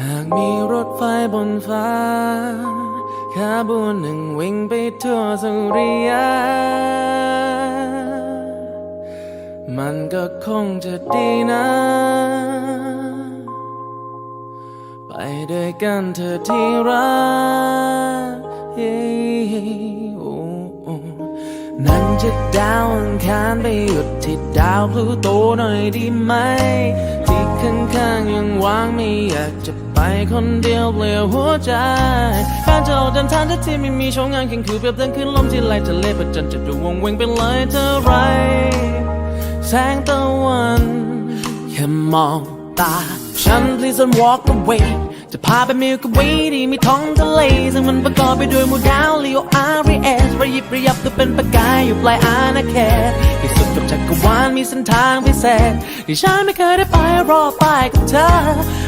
หากมีรถไฟบนฟ้าขบวนหนึ่งวิ่งไปทั่วสุริยะมันก็คงจะดีนะ ไปด้วยกันเธอที่รักนั่นจะดาวอังคารไปหยุดที่ดาวพลูโตหน่อยดีไหม ข้างๆยังวางไม่อยากจะไปคนเดียวเปลี่ยวหัวใจการจะออกเดินทางที่ไม่มีช่องงานแข่งคือเปรียบเดินขึ้นลมที่ไหลทะเลประจันจะดูวงเวงไปเลยเท่าไร แสงตะวันแค่มองตาฉัน please don't walk away าไปมิลก w วีที่มีท้องทะเลซึ่งมันประกอบไปด้วยหมู่ดาวลีโออาร์เอสระยิบระยับตัวเป็นประกายอยู่ปลายอาณาเขตที่สุดกับจักรวาลมีเส้นทางพิเศษที่ฉันไม่เคยได้ไปรอไปกับเธอ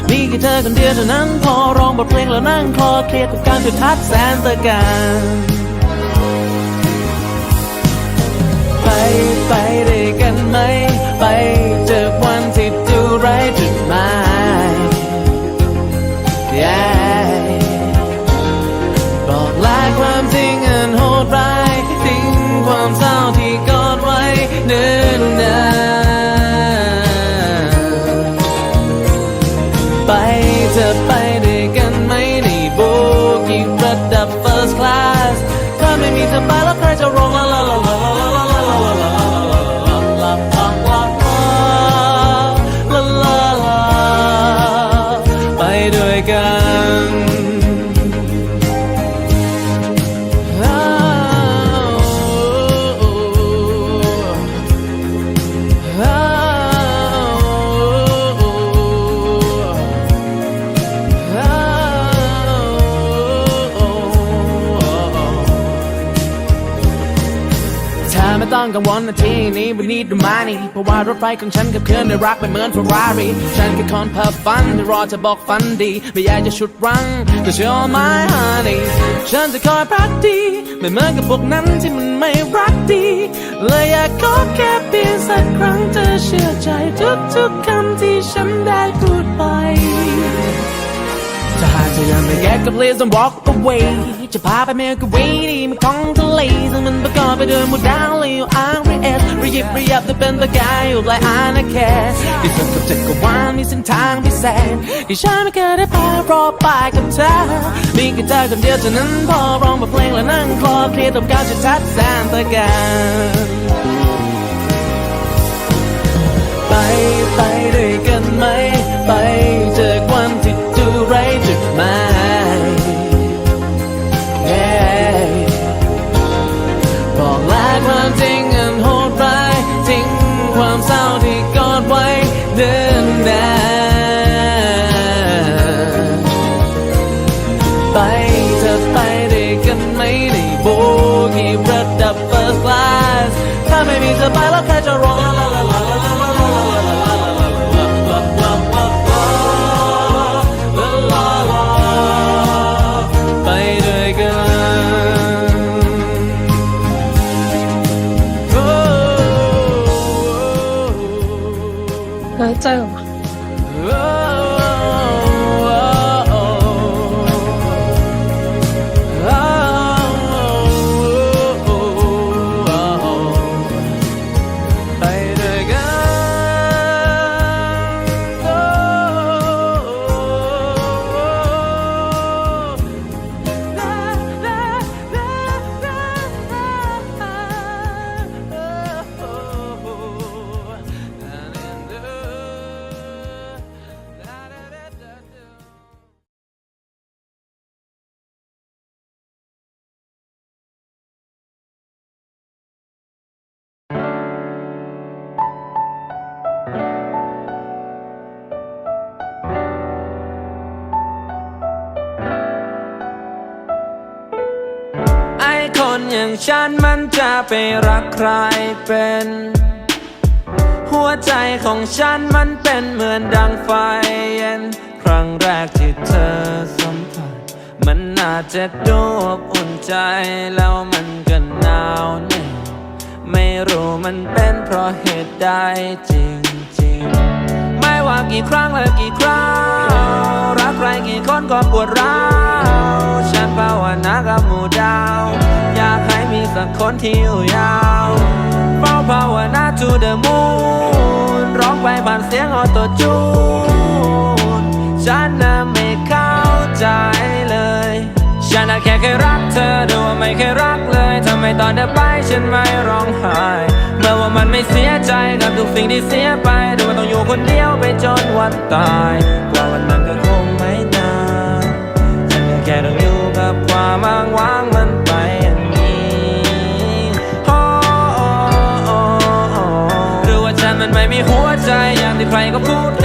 มีแค่เธอคนเดียวเท่านั้นพอร้องบทเพลงแล้วนั่งคลอเคลียร์กับการจุดทัดแสนตะการไปไปด้วยกันไหมไป กังวลนะที่นี้วันนี้ดูมานี่เพราะว่ารถไฟของฉันกับเคลื่อนได้รักไปเหมือนเฟอร์รารี่ฉันแค่คนเพ้อฝันที่รอจะบอกฝันดี ไม่อยากจะชุดรั้งก็เชื่อ my honey ฉันจะคอยพักดี ไม่เหมือนกับพวกนั้นที่มันไม่รักดีเลยอยากขอแค่เพียงสักครั้งเธอเชื่อใจทุกๆคำที่ฉันได้พูดไป ถ้าหากเธอยังไม่แยกกับ please don't walk away จะพาไปเมลกับวีดีมันของทะเลซึ่งมันประกอบไปด้วยหมู่ดาวแลอยู่อาร์เอสระยิบระยับจะเป็นประกายอยู่หลายอาณาเขตที่สุดกับจักรวาลมีเส้นทางพิเศษที่ฉันไม่เคยได้ไปรอไปกับเธอมีแค่เธอคนเดียวเท่านั้นพอร้องบทเพลงและนั่งคลอเคลียร์ต้องการจะชัดแสนตะการไปไปด้วยกันไหม ไปเจอวัน เดินนานไปเธอไปด้วยกันไหมในโบกี้ระดับ first class ถ้าไม่มีเธอไปแล้วใครจะรอ อย่างฉันมันจะไปรักใครเป็น หัวใจของฉันมันเป็นเหมือนดังไฟเย็น ครั้งแรกที่เธอสัมผัส มันน่าจะดูอบอุ่นใจแล้วมันก็หนาวเหนื่ยไม่รู้มันเป็นเพราะเหตุใดจริงๆ ไม่ว่ากี่ครั้งและกี่คราวรักใครกี่คนก็ปวดร้าวฉันภาวนากับหมู่ดาว คนที่อยู่ยาวเฝ้าภาวนา to the moon ร้องไปผ่านเสียงออโตจูน ฉันน่ะไม่เข้าใจเลย ฉันน่ะแค่เคยรักเธอดูว่าไม่เคยรักเลยทำไมตอนเธอไปฉันไม่ร้องไห้ เมื่อว่ามันไม่เสียใจกับทุกสิ่งที่เสียไปดูว่าต้องอยู่คนเดียวไปจนวันตายกว่าวันนั้น 이거 보라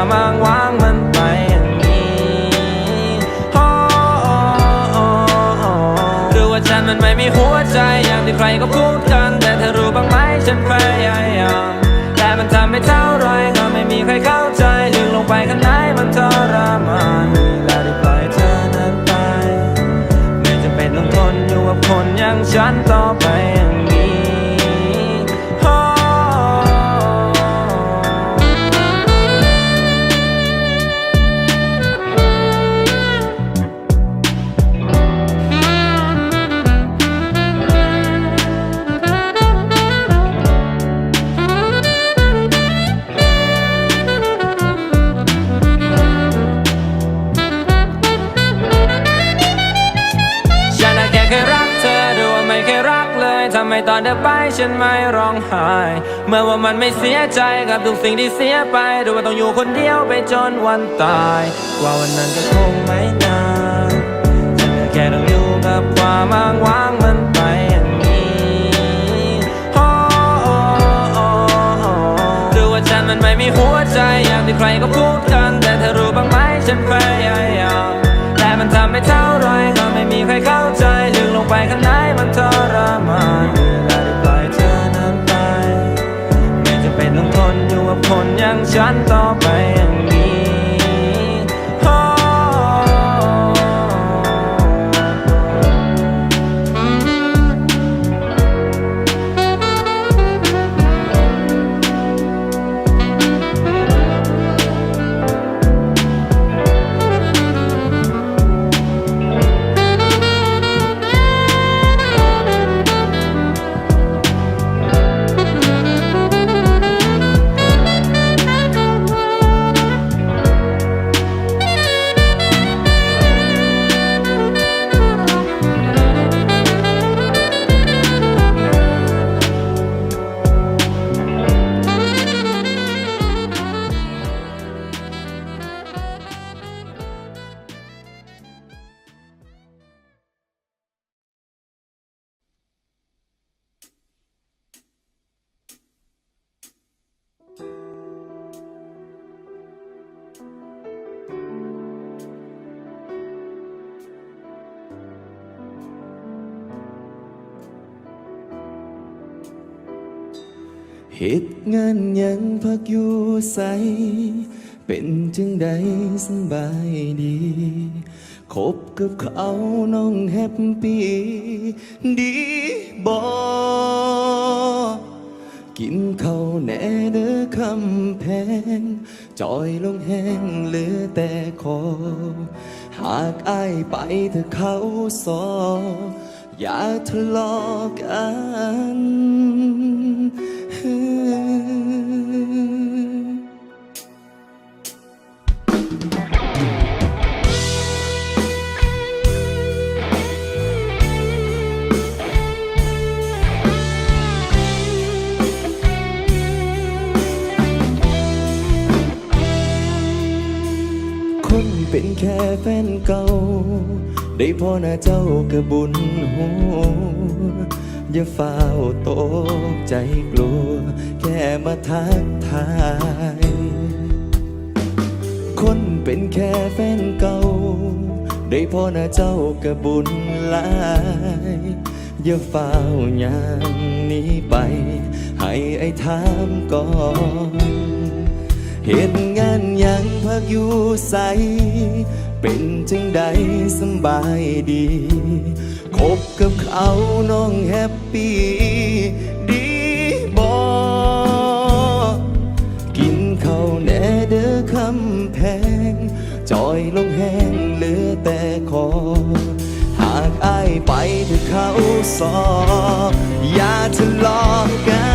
ามางวางมันไปอย่างนี้หรือว่าฉันมันไม่มีหัวใจอย่างที่ใครก็พูดกัน แต่เธอรู้บ้างไหมฉันพยายามแต่มันทำไม่เท่าไรก็ไม่มีใครเข้าใจ ลึกลงไปข้างในมันทรมาน ตอนเธอไปฉันไม่ร้องไห้ เมื่อว่ามันไม่เสียใจกับทุกสิ่งที่เสียไปดูว่าต้องอยู่คนเดียวไปจนวันตาย ว่าวันนั้นก็คงไม่นานฉันแค่ต้องอยู่กับความอ้างว่างมันไปอย่างนี้โอ้โอ้ว่าฉันมันไม่มีหัวใจอย่างที่ใครก็พูดกัน แต่เธอรู้บ้างไหมฉันพยายามแต่มันทำไม่เท่าไรก็ไม่มีใครเข้าใจลึกลงไปข้างในมันทรมาน คนอย่างฉันต่อไป เหตุงานยังพักอยู่ใส เป็นจึงใดสบายดี คบกับเขาน้องแฮปปี้ดีบอกินเขาแน่เด้อคำแพง จอยลงแห้งเหลือแต่คอ หากอายไปถ้าเขาสอ อย่าทะเลาะกัน คนเป็นแค่แฟนเก่า ได้พ่อหน้าเจ้ากับบุญหัว อย่าเฝ้าตกใจกลัว แค่มาทักทาย คนเป็นแค่แฟนเก่า ได้พ่อหน้าเจ้าก็บุญหลายอย่าเฝ้าอย่างหนี้ไป ให้ไอ้ถามก่อนเหตุงานยังพักอยู่ใส เป็นจังใดสบายดี บกับเขาน้องแฮปปี้ดีบอกินข้าวแน่เด้อคำแพงจอยลงแห้งเหลือแต่คอ หากอายไปถึงเขาสอบอย่าทะเลาะกั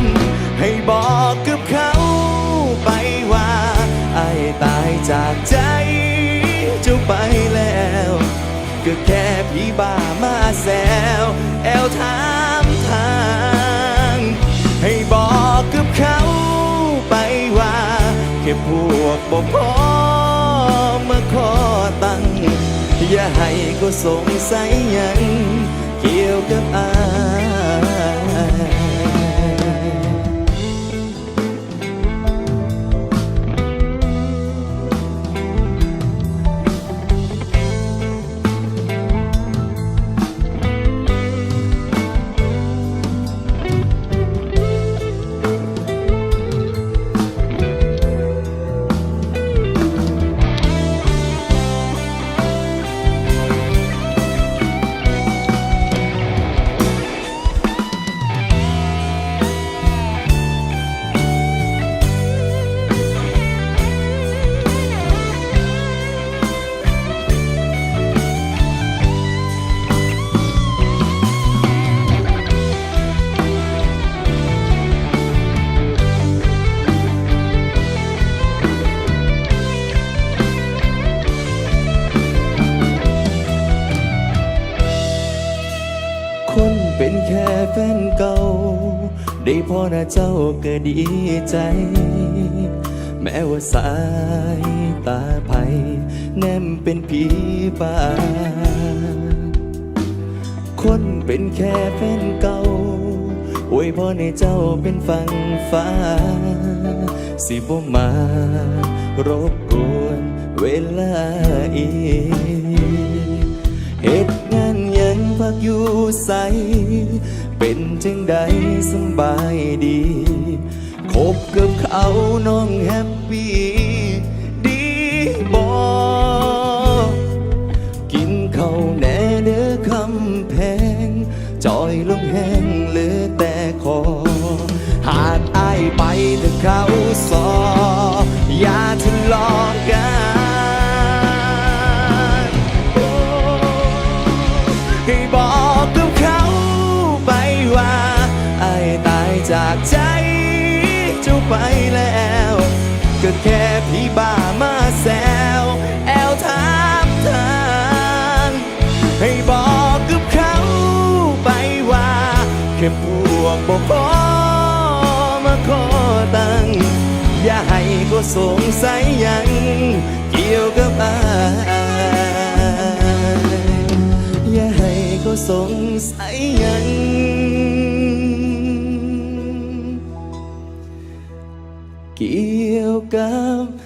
น ให้บอกกับเขาไปว่าอายตายจากใจเจ้าไปแล้ว ก็แค่พี่บ้ามาแซวแอลถามทาง ให้บอกกับเขาไปว่า แค่พวกบ่พอมาขอตังค์อย่าให้ก็สงสัยยัง เกี่ยวกับอาย เป็นแค่แฟนเก่า ได้พอหน้าเจ้าก็ดีใจ แม้ว่าสายตาไผแนมเป็นผีป่า คนเป็นแค่แฟนเก่าอวยพรให้เจ้าเป็นฝั่งฟ้า สิบ่มารบกวนเวลาอีกเหตุ ยังพักอยู่ใส เป็นจังใดสบายดี คบกับเขาน้องแฮปปี้ดีบอกินข้าวแน่เด้อคำแพง จอยลงแห้งเหลือแต่คอ หากอายไปถ้าเขาสอ อย่าให้ก็สงสัยหยังเกี่ยวกับอายอย่าให้เขาสงสัยหยังเกี่ยวกับ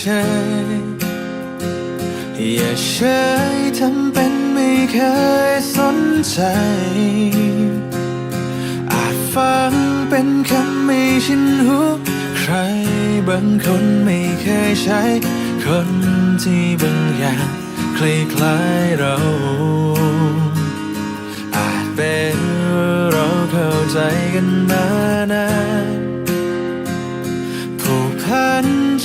เฉยอย่าเฉยทำเป็นไม่เคยสนใจ อาจฟังเป็นคำไม่ชินหูใครบางคนไม่เคยใช้ คนที่บางอย่างคล้ายๆเราอาจเป็นเราเข้าใจใจกันมานานผูกพัน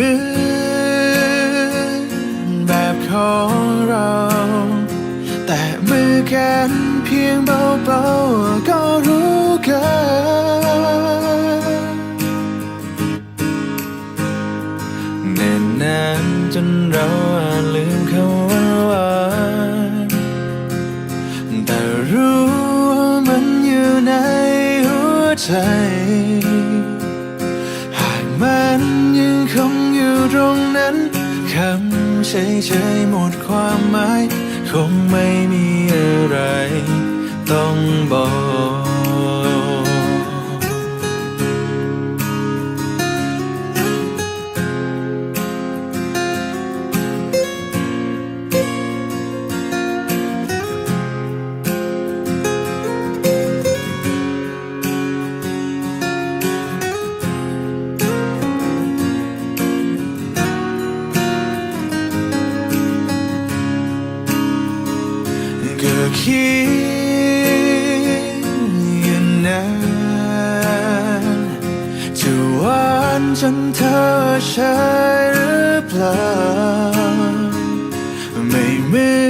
ม่เหมือนแบบของเรา แต่มือกันเพียงเบาๆ ไ